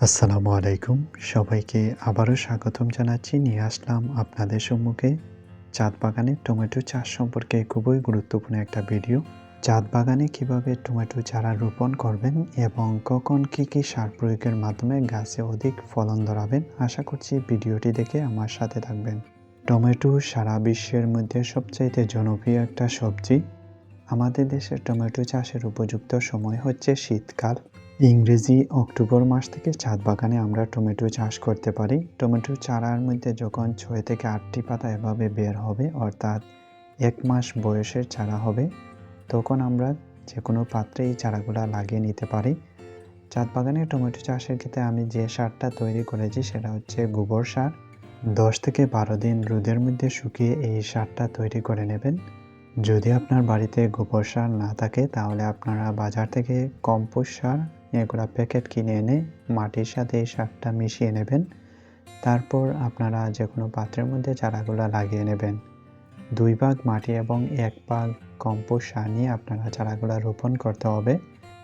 আসসালামু আলাইকুম। সবাইকে আবারও স্বাগতম জানাচ্ছি। নিয়ে আসলাম আপনাদের সম্মুখে চাঁদ বাগানে টমেটো চাষ সম্পর্কে খুবই গুরুত্বপূর্ণ একটা ভিডিও। চাঁদ বাগানে কীভাবে টমেটো চারা রোপণ করবেন এবং কখন কি কি সার প্রয়োগের মাধ্যমে গাছে অধিক ফলন ধরাবেন, আশা করছি ভিডিওটি দেখে আমার সাথে থাকবেন। টমেটো সারা বিশ্বের মধ্যে সবচাইতে জনপ্রিয় একটা সবজি। আমাদের দেশে টমেটো চাষের উপযুক্ত সময় হচ্ছে শীতকাল। ইংরেজি অক্টোবর মাস থেকে ছাদ বাগানে আমরা টমেটো চাষ করতে পারি। টমেটো চারার মধ্যে যখন ছয় থেকে আটটি পাতা এভাবে বের হবে, অর্থাৎ এক মাস বয়সের চারা হবে, তখন আমরা যে কোনো পাত্রে এই চারাগুলো লাগিয়ে নিতে পারি। ছাদ বাগানে টমেটো চাষের ক্ষেত্রে আমি যে সারটা তৈরি করেছি সেটা হচ্ছে গোবর সার। দশ থেকে বারো দিন রোদের মধ্যে শুকিয়ে এই সারটা তৈরি করে নেবেন। যদি আপনার বাড়িতে গোবর সার না থাকে, তাহলে আপনারা বাজার থেকে কম্পোস্ট সার এগুলো প্যাকেট কিনে এনে মাটির সাথে এই সারটা মিশিয়ে নেবেন। তারপর আপনারা যে কোনো পাত্রের মধ্যে চারাগুলো লাগিয়ে নেবেন। দুই ভাগ মাটি এবং এক ভাগ কম্পোস্ট সার নিয়ে আপনারা চারাগুলো রোপণ করতে হবে।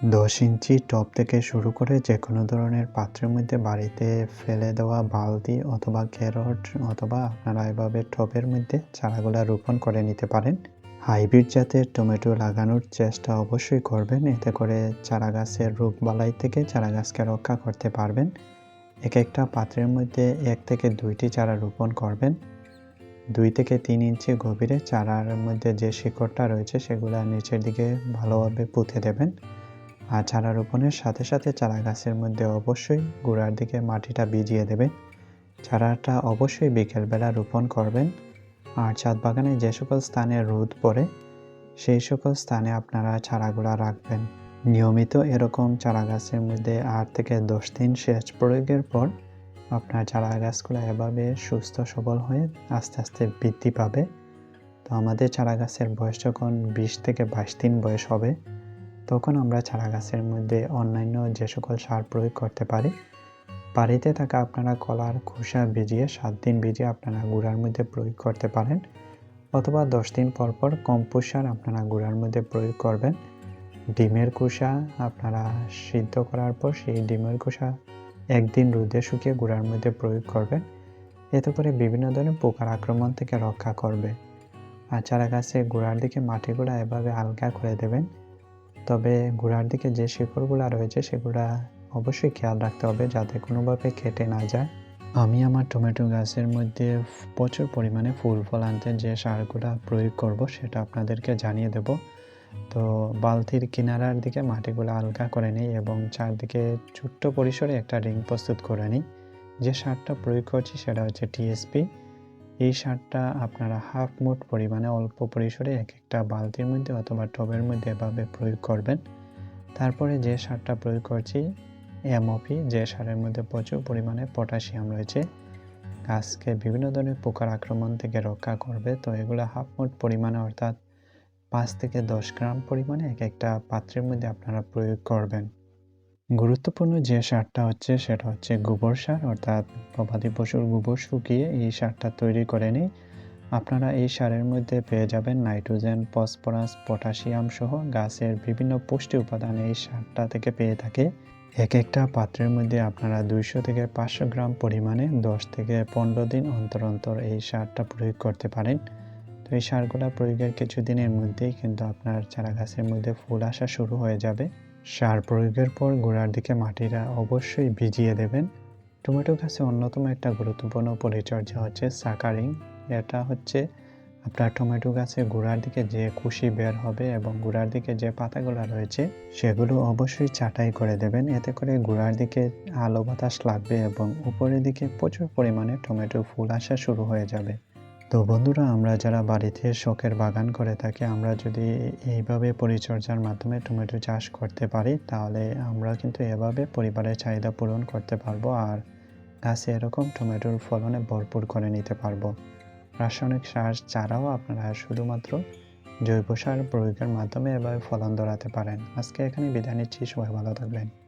দশ ইঞ্চি টব থেকে শুরু করে যে কোনো ধরনের পাত্রের মধ্যে বাড়িতে ফেলে দেওয়া বালতি অথবা ক্যারট অথবা আপনারা এভাবে টবের মধ্যে চারাগুলো রোপণ করে নিতে পারেন। হাইব্রিড জাতের টমেটো লাগানোর চেষ্টা অবশ্যই করবেন। এতে করে চারা গাছের রোগ বালাই থেকে চারা গাছকে রক্ষা করতে পারবেন। এক একটা পাত্রের মধ্যে এক থেকে দুইটি চারা রোপণ করবেন। দুই থেকে তিন ইঞ্চি গভীরে চারার মধ্যে যে শিকড়টা রয়েছে সেগুলো নিচের দিকে ভালোভাবে পুঁতে দেবেন। আর চারা রোপণের সাথে সাথে চারা গাছের মধ্যে অবশ্যই গোড়ার দিকে মাটিটা ভিজিয়ে দেবেন। চারাটা অবশ্যই বিকেলবেলা রোপণ করবেন। আর ছাদ বাগানে যে সকল স্থানে রোদ পড়ে, সেই সকল স্থানে আপনারা চারাগুলা রাখবেন। নিয়মিত এরকম চারা গাছের মধ্যে আট থেকে দশ দিন সেচ প্রয়োগের পর আপনার চারা গাছগুলো এভাবে সুস্থ, সবল হয়ে আস্তে আস্তে বৃদ্ধি পাবে। তো আমাদের চারা গাছের বয়স যখন বিশ থেকে বাইশ দিন বয়স হবে, তখন আমরা চারা গাছের মধ্যে অন্যান্য যে সকল সার প্রয়োগ করতে পারি বাড়িতে থাকা আপনারা কলার, খোসা ভিজিয়ে সাত দিন ভিজিয়ে আপনারা গুঁড়ার মধ্যে প্রয়োগ করতে পারেন অথবা দশ দিন পর পর কম্পোস্ট সার আপনারা গুঁড়ার মধ্যে প্রয়োগ করবেন। ডিমের খোসা আপনারা সিদ্ধ করার পর সেই ডিমের খোসা একদিন রোদে শুকিয়ে গুঁড়ার মধ্যে প্রয়োগ করবেন। এতে করে বিভিন্ন ধরনের পোকার আক্রমণ থেকে রক্ষা করবে। আর চারা গাছে গোড়ার দিকে মাটিগুলো এভাবে আলগা করে দেবেন। তবে গোড়ার দিকে যে শিকড়গুলো রয়েছে সেগুলা অবশ্যই খেয়াল রাখতে হবে যাতে কোনোভাবে খেটে না যায়। আমি আমার টমেটো গাছের মধ্যে প্রচুর পরিমাণে ফুল ফল আনতে যে সারগুলো প্রয়োগ করব সেটা আপনাদেরকে জানিয়ে দেব। তো বালতির কিনারার দিকে মাটিগুলো আলগা করে নিই এবং চারদিকে ছোট্ট পরিসরে একটা রিং প্রস্তুত করে নিই। যে সারটা প্রয়োগ করছি সেটা হচ্ছে টিএসপি এই সারটা আপনারা হাফ মুট পরিমাণে অল্প পরিসরে এক একটা বালতির মধ্যে অথবা টবের মধ্যে এভাবে প্রয়োগ করবেন। তারপরে যে সারটা প্রয়োগ করছি এমওপি যে সারের মধ্যে প্রচুর পরিমাণে পটাশিয়াম রয়েছে, গাছকে বিভিন্ন ধরনের পোকার আক্রমণ থেকে রক্ষা করবে। তো এগুলো হাফ মোট পরিমাণে, অর্থাৎ পাঁচ থেকে দশ গ্রাম পরিমাণে এক একটা পাত্রের মধ্যে আপনারা প্রয়োগ করবেন। গুরুত্বপূর্ণ যে সারটা হচ্ছে, সেটা হচ্ছে গোবর সার, অর্থাৎ গবাদি পশুর গোবর শুকিয়ে এই সারটা তৈরি করে নিই আপনারা এই সারের মধ্যে পেয়ে যাবেন নাইট্রোজেন, ফসফরাস, পটাশিয়াম সহ গাছের বিভিন্ন পুষ্টি উপাদান এই সারটা থেকে পেয়ে থাকে। এক একটা পাত্রের মধ্যে আপনারা দুইশো থেকে পাঁচশো গ্রাম পরিমাণে দশ থেকে পনেরো দিন অন্তর অন্তর এই সারটা প্রয়োগ করতে পারেন। তো এই সারগুলো প্রয়োগের কিছুদিনের মধ্যেই কিন্তু আপনার চারা গাছের মধ্যে ফুল আসা শুরু হয়ে যাবে। সার প্রয়োগের পর গোড়ার দিকে মাটিরা অবশ্যই ভিজিয়ে দেবেন। টমেটো গাছে অন্যতম একটা গুরুত্বপূর্ণ পরিচর্যা হচ্ছে সাকারিং। এটা হচ্ছে আপনার টমেটো গাছে গোড়ার দিকে যে কুশি বের হবে এবং গোড়ার দিকে যে পাতাগুলো রয়েছে, সেগুলো অবশ্যই ছাঁটাই করে দেবেন। এতে করে গোড়ার দিকে আলো বাতাস লাগবে এবং উপরের দিকে প্রচুর পরিমাণে টমেটো ফুল আসা শুরু হয়ে যাবে। তো বন্ধুরা, আমরা যারা বাড়িতে শখের বাগান করে থাকি, আমরা যদি এইভাবে পরিচর্যার মাধ্যমে টমেটো চাষ করতে পারি, তাহলে আমরা কিন্তু এভাবে পরিবারের চাহিদা পূরণ করতে পারব আর গাছে এরকম টমেটোর ফলনে ভরপুর করে নিতে পারব। রাসায়নিক সার ছাড়াও আপনারা শুধুমাত্র জৈব সার প্রয়োগের মাধ্যমে এভাবে ফলন ধরাতে পারেন। আজকে এখানে বিদায় নিচ্ছি। সবাই ভালো থাকবেন।